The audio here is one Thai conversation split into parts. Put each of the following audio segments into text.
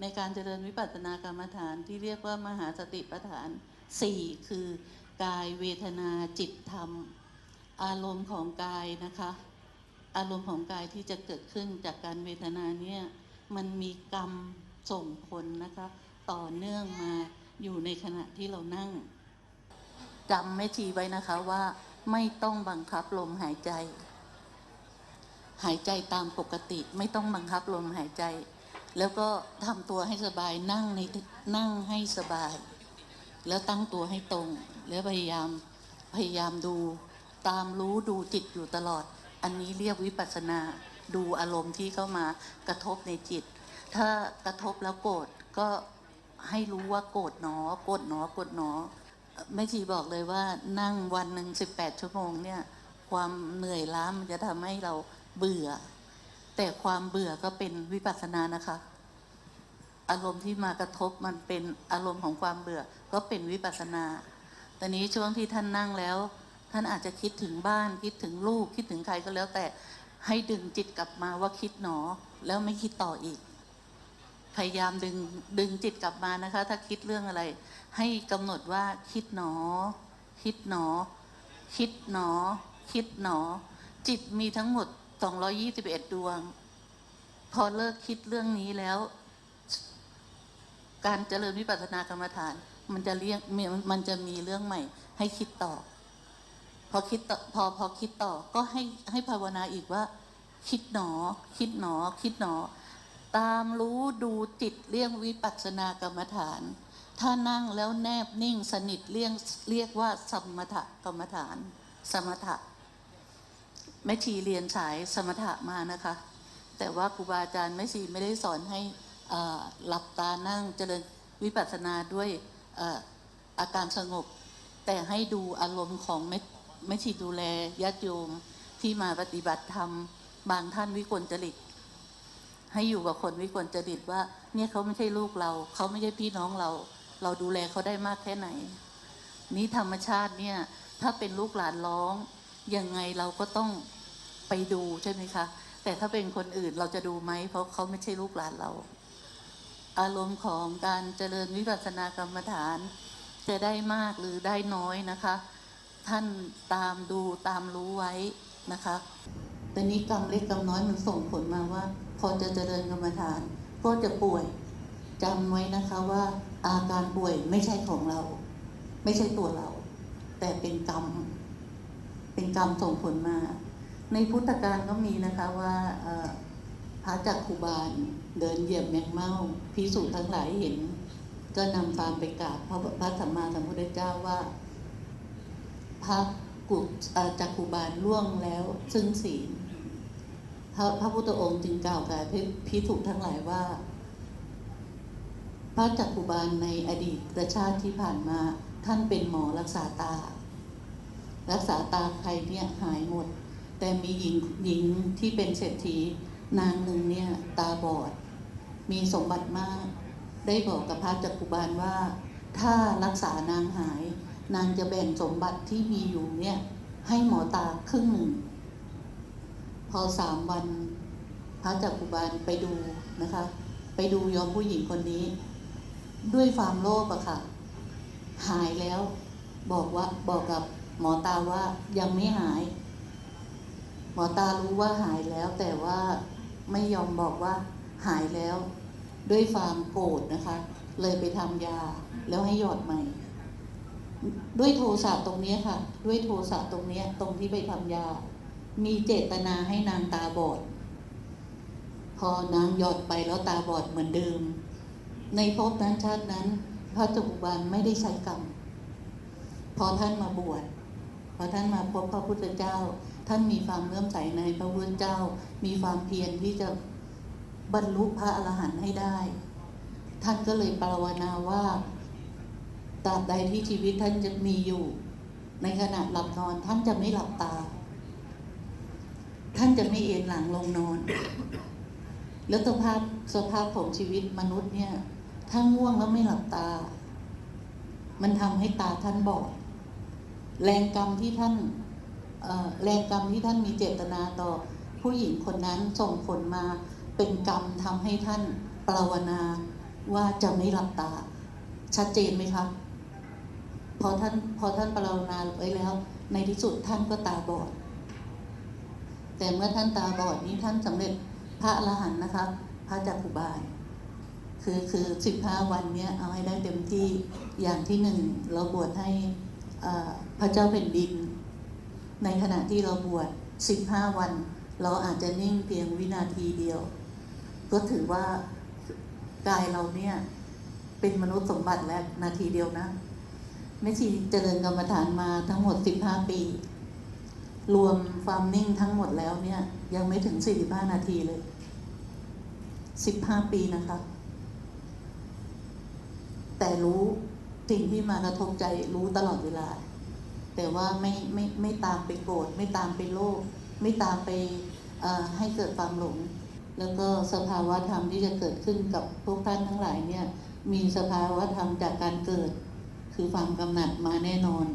ในการเจริญวิปัสสนากรรมฐานที่เรียกว่ามหาสติปัฏฐานสี่คือกายเวทนาจิตธรรม อารมณ์ของกายนะคะ อารมณ์ของกายที่จะเกิดขึ้นจากการเวทนาเนี่ยมันมีกรรมส่งผลนะคะ ต่อเนื่องมาอยู่ในขณะที่เรานั่งจำไม่ทีไว้นะคะว่าไม่ต้องบังคับลมหายใจ หายใจตามปกติ ไม่ต้องบังคับลมหายใจ แล้วก็ทำตัวให้สบายนั่งในนั่งให้สบาย แล้วตั้งตัวให้ตรง แล้วพยายามพยายามดู ตามรู้ดูจิตอยู่ตลอด อันนี้เรียกวิปัสสนา ดูอารมณ์ที่เข้ามากระทบในจิต ถ้ากระทบแล้วโกรธก็ให้รู้ว่าโกรธหนอ โกรธหนอโกรธหนอแม่ชีบอกเลยว่านั่งวันหนึ่งสิบแปดชั่วโมงเนี่ย ความเหนื่อยล้ามันจะทำให้เราเบื่อ แต่ความเบื่อก็เป็นวิปัสสนานะคะ อารมณ์ที่มากระทบมันเป็นอารมณ์ของความเบื่อก็เป็นวิปัสสนาตอนนี้ช่วงที่ท่านนั่งแล้ว ท่านอาจจะคิดถึงบ้านคิดถึงลูกคิดถึงใครก็แล้ว แต่ให้ดึงจิตกลับมาว่าคิดหนอ แล้วไม่คิดต่ออีก พยายามดึงดึงจิตกลับมานะคะ ถ้าคิดเรื่องอะไร ให้กำหนดว่าคิดหนอ คิดหนอ คิดหนอ คิดหนอ จิตมีทั้งหมด 221 ดวง พอเลิกคิดเรื่องนี้แล้ว การเจริญวิปัสสนากรรมฐาน มันจะเรียกมันจะมีเรื่องใหม่ ให้คิดต่อ พอคิดต่อพอพอคิดต่อก็ให้ให้ภาวนาอีกว่า คิดหนอ คิดหนอ คิดหนอ ตามรู้ดูจิตเรียกวิปัสสนากรรมฐาน ถ้านั่งแล้วแนบนิ่งสนิทเรียกเรียกว่าสมถกรรมฐาน สมถะ แม่ชีเรียนสายสมถะมานะคะ แต่ว่าครูบาอาจารย์แม่ชีไม่ได้สอนให้หลับตานั่งเจริญวิปัสสนาด้วยออาการสงบ แต่ให้ดูอารมณ์ของแม่แม่ชีดูแลญาติโยมที่มาปฏิบัติธรรมบางท่านวิกลจริต ให้อยู่กับคนวิกลจริตว่า เนี่ยเขาไม่ใช่ลูกเราเขาไม่ใช่พี่น้องเรา เราดูแลเขาได้มากแค่ไหน นี้ธรรมชาติเนี่ยถ้าเป็นลูกหลานร้อง ยังไงเราก็ต้องไปดูใช่ไหมคะ แต่ถ้าเป็นคนอื่นเราจะดูไหม เพราะเขาไม่ใช่ลูกหลานเรา อารมณ์ของการเจริญวิปัสสนากรรมฐาน จะได้มากหรือได้น้อยนะคะ ท่านตามดูตามรู้ไว้นะคะแต่นี้กรรมเล็กกรรมน้อยมันส่งผลมาว่า พอจะเจริญกรรมฐาน ก็จะป่วยจำไว้นะคะว่าอาการป่วยไม่ใช่ของเรา ไม่ใช่ตัวเรา แต่เป็นกรรม เป็นกรรมส่งผลมา ในพุทธการก็มีนะคะว่าพระจักคุบาลเดินเหยียบแมงเม่าพิสูจน์ทั้งหลายเห็น ก็นำฟามไปกราบพระพระสัมมาสัมพุทธเจ้าว่า พระกุจักคุบาลล่วงแล้วซึ่งศีลพระพระพุทธองค์จึงกล่าวกับพิสุทั้งหลายว่า พระจักคุบาลในอดีตชาติที่ผ่านมาท่านเป็นหมอรักษาตา รักษาตาใครเนี่ยหายหมด แต่มีหญิงหญิงที่เป็นเศรษฐีนางหนึ่งเนี่ยตาบอด มีสมบัติมาก ได้บอกกับพระจักคุบาลว่า ถ้ารักษานางหาย นางจะแบ่งสมบัติที่มีอยู่เนี่ยให้หมอตาครึ่งหนึ่ง พอสามวันพระจักคุบาลไปดูนะคะ ไปดูยอมผู้หญิงคนนี้ ด้วยความโลภอะค่ะ หายแล้วบอกว่าบอกกับ หมอตาว่ายังไม่หาย หมอตารู้ว่าหายแล้ว แต่ว่าไม่ยอมบอกว่าหายแล้ว ด้วยความโกรธนะคะ เลยไปทำยาแล้วให้หยอดใหม่ ด้วยโทสะตรงนี้ค่ะ ด้วยโทสะตรงนี้ตรงที่ไปทำยา มีเจตนาให้นางตาบอด พอนางหยอดไปแล้วตาบอดเหมือนเดิม ในภพนั้นชาตินั้น พระจุบาลไม่ได้ใช้กรรมพอท่านมาบวช อท่านมาพบพระพุทธเจ้า ท่านมีความเลื่อมใสในพระพุทธเจ้า มีความเพียรที่จะบรรลุพระอรหันต์ให้ได้ ท่านก็เลยปรารถนาว่าตราบใดที่ชีวิตท่านจะมีอยู่ ในขณะหลับนอนท่านจะไม่หลับตา ท่านจะไม่เอนหลังลงนอน แล้วสภาพสภาพของชีวิตมนุษย์เนี่ยถ้าง่วงแล้วไม่หลับตา มันทำให้ตาท่านบอด แรงกรรมที่ท่านแรงกรรมที่ท่านมีเจตนาต่อผู้หญิงคนนั้นส่งผลมาเป็นกรรมทำให้ท่านปรารนาว่าจะไม่หลับตา ชัดเจนไหมครับพอท่านพอท่านปรารนาไว้แล้ว ในที่สุดท่านก็ตาบอด แต่เมื่อท่านตาบอดนี้ท่านสำเร็จพระอรหันต์นะคะพระจักขุบาลคือคือสิบห้าวันเนี้ยเอาให้ได้เต็มที่อย่างที่หนึ่งเราบวชให้อ่า พระเจ้าแผ่นดิน ในขณะที่เราบวชสิบห้าวัน เราอาจจะนิ่งเพียงวินาทีเดียว ก็ถือว่ากายเราเนี่ยเป็นมนุษย์สมบัติแล้วนาทีเดียวนะแม่ชีเจริญกรรมฐานมาทั้งหมดสิบห้าปี รวมความนิ่งทั้งหมดแล้วเนี่ย ยังไม่ถึงสี่สิบห้านาทีเลยสิบห้าปีนะคะ แต่รู้สิ่งที่มากระทบใจรู้ตลอดเวลา แต่ว่าไม่ไม่ไม่ตามไปโกรธไม่ตามไปโลภไม่ตามไปให้เกิดความหลง แล้วก็สภาวะธรรมที่จะเกิดขึ้นกับพวกท่านทั้งหลายเนี่ยมีสภาวะธรรมจากการเกิด คือความกำหนัดมาแน่นอน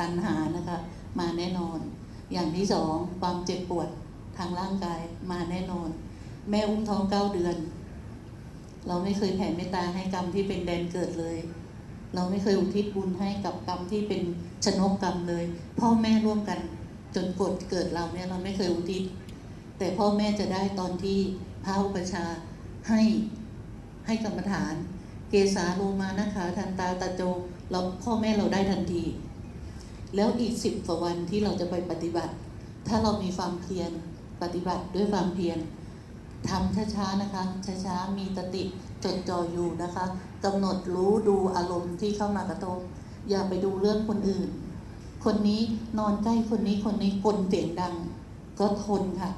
ตัณหานะคะมาแน่นอน อย่างที่สองความเจ็บปวดทางร่างกายมาแน่นอน แม่อุ้มท้องเก้าเดือน เราไม่เคยแผ่เมตตาให้กรรมที่เป็นแดนเกิดเลย เราไม่เคยอุทิศบุญให้กับกรรมที่เป็น ชนกกรรมเลย พ่อแม่ร่วมกันจนกดเกิดเราเนี่ยเราไม่เคยอุทิศแต่พ่อแม่จะได้ตอนที่พระอุปชาให้ให้กรรมฐาน เกสาโลมานะคะทันตาตาโจเราพ่อแม่เราได้ทันที แล้วอีกสิบกว่าวันที่เราจะไปปฏิบัติ ถ้าเรามีความเพียรปฏิบัติด้วยความเพียรทำช้าๆนะคะช้าๆมีสติจดจ่ออยู่นะคะกำหนดรู้ดูอารมณ์ที่เข้ามากระทบ อย่าไปดูเรื่องคนอื่น คนนี้นอนใกล้คนนี้คนนี้กลเสียงดัง ก็ทนค่ะ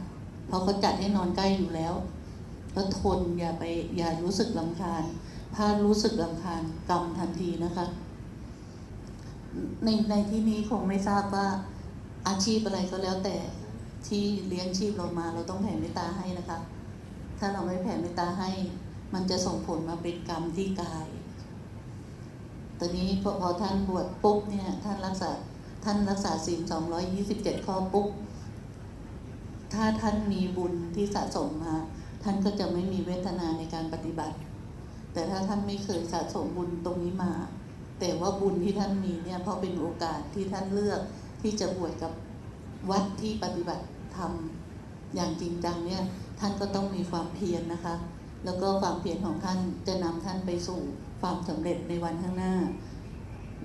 เพราะเขาจัดให้นอนใกล้อยู่แล้ว ก็ทนอย่าไปอย่ารู้สึกลำคาญ ถ้ารู้สึกลำคาญกรรมทันทีนะคะ ในในที่นี้คงไม่ทราบว่าอาชีพอะไรก็แล้วแต่ที่เลี้ยงชีพเรามา เราต้องแผ่เมตตาให้นะคะ ถ้าเราไม่แผ่เมตตาให้ มันจะส่งผลมาเป็นกรรมที่กาย ตอนนี้พอพอท่านบวชปุ๊บเนี่ยท่านรักษาท่านรักษาศีลสองร้อยยี่สิบเจ็ดข้อปุ๊บถ้าท่านมีบุญที่สะสมมา ท่านก็จะไม่มีเวทนาในการปฏิบัติ แต่ถ้าท่านไม่เคยสะสมบุญตรงนี้มา แต่ว่าบุญที่ท่านมีเนี่ยเพราะเป็นโอกาสที่ท่านเลือกที่จะบวชกับวัดที่ปฏิบัติธรรมอย่างจริงจังเนี่ยท่านก็ต้องมีความเพียรนะคะ แล้วก็ความเพียรของท่านจะนำท่านไปสู่ ความสำเร็จในวันข้างหน้า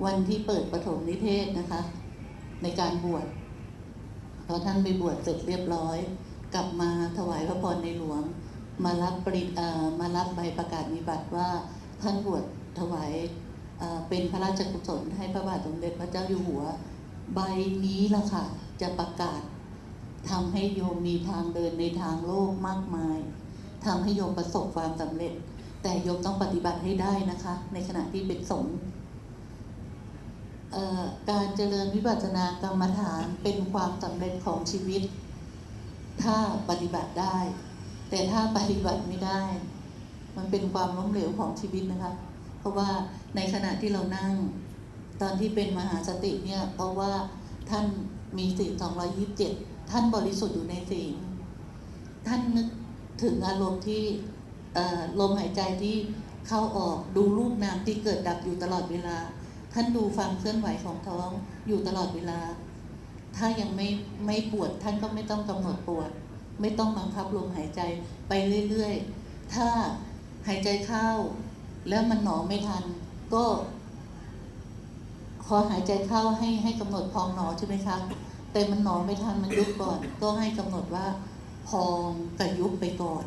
วันที่เปิดปฐมนิเทศนะคะ ในการบวชพอท่านไปบวชเสร็จเรียบร้อย กลับมาถวายพระพรในหลวง มารับปริมารับใบประกาศนิบัติว่าท่านบวชถวายเอ่อเป็นพระราชกุศลให้พระบาทสมเด็จพระเจ้าอยู่หัว ใบนี้ล่ะค่ะ จะประกาศทำให้โยมมีทางเดินในทางโลกมากมายทำให้โยมประสบความสำเร็จ แต่โยมต้องปฏิบัติให้ได้นะคะ ในขณะที่เป็นสงฆ์การเจริญวิปัสสนากรรมฐานเป็นความสำเร็จของชีวิต ถ้าปฏิบัติได้ แต่ถ้าปฏิบัติไม่ได้ มันเป็นความล้มเหลวของชีวิตนะคะ เพราะว่าในขณะที่เรานั่ง ตอนที่เป็นมหาสติเนี่ยเพราะว่าท่านมีศีล227ท่านบริสุทธิ์อยู่ในศีลท่านนึกถึงอารมณ์ที่ ลมหายใจที่เข้าออกดูรูปนามที่เกิดดับอยู่ตลอดเวลา ท่านดูความเคลื่อนไหวของท้องอยู่ตลอดเวลา ถ้ายังไม่ไม่ปวดท่านก็ไม่ต้องกำหนดปวด ไม่ต้องบังคับลมหายใจไปเรื่อยๆ ถ้าหายใจเข้า แล้วมันหนอไม่ทัน ก็พอหายใจเข้าให้ให้กำหนดพองหนอใช่ไหมคะแต่มันหนอไม่ทันมันยุบก่อน ก็ให้กำหนดว่าพองกับยุบไปก่อน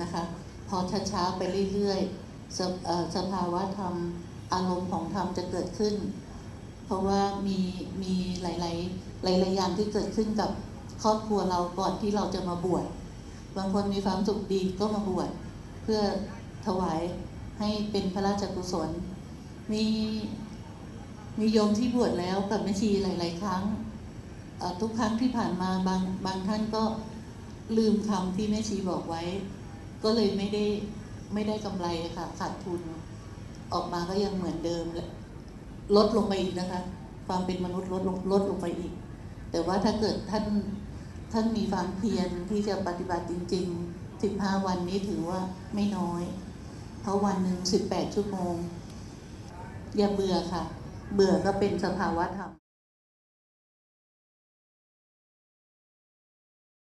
นะคะ พอช้าๆไปเรื่อยๆสภเอ่อสภาวะธรรมอารมณ์ของธรรมจะเกิดขึ้น เพราะว่ามีมีหลายๆหลายๆอย่างที่เกิดขึ้นกับครอบครัวเราก่อนที่เราจะมาบวชบางคนมีความสุขดีก็มาบวชเพื่อถวายให้เป็นพระราชกุศล มีมีโยมที่บวชแล้วกับแม่ชีหลาย ๆ ครั้งทุกครั้งที่ผ่านมาบางบางท่านก็ลืมคำที่แม่ชีบอกไว้ ก็เลยไม่ได้ไม่ได้กำไรค่ะขาดทุนออกมาก็ยังเหมือนเดิมและลดลงไปอีกนะคะ ความเป็นมนุษย์ลดลงลดลงไปอีก แต่ว่าถ้าเกิดท่านท่านมีความเพียรที่จะปฏิบัติจริง ๆ 15 วันนี้ถือว่าไม่น้อย เพราะวันหนึ่งสิบแปดชั่วโมง อย่าเบื่อค่ะ เบื่อก็เป็นสภาวะธรรม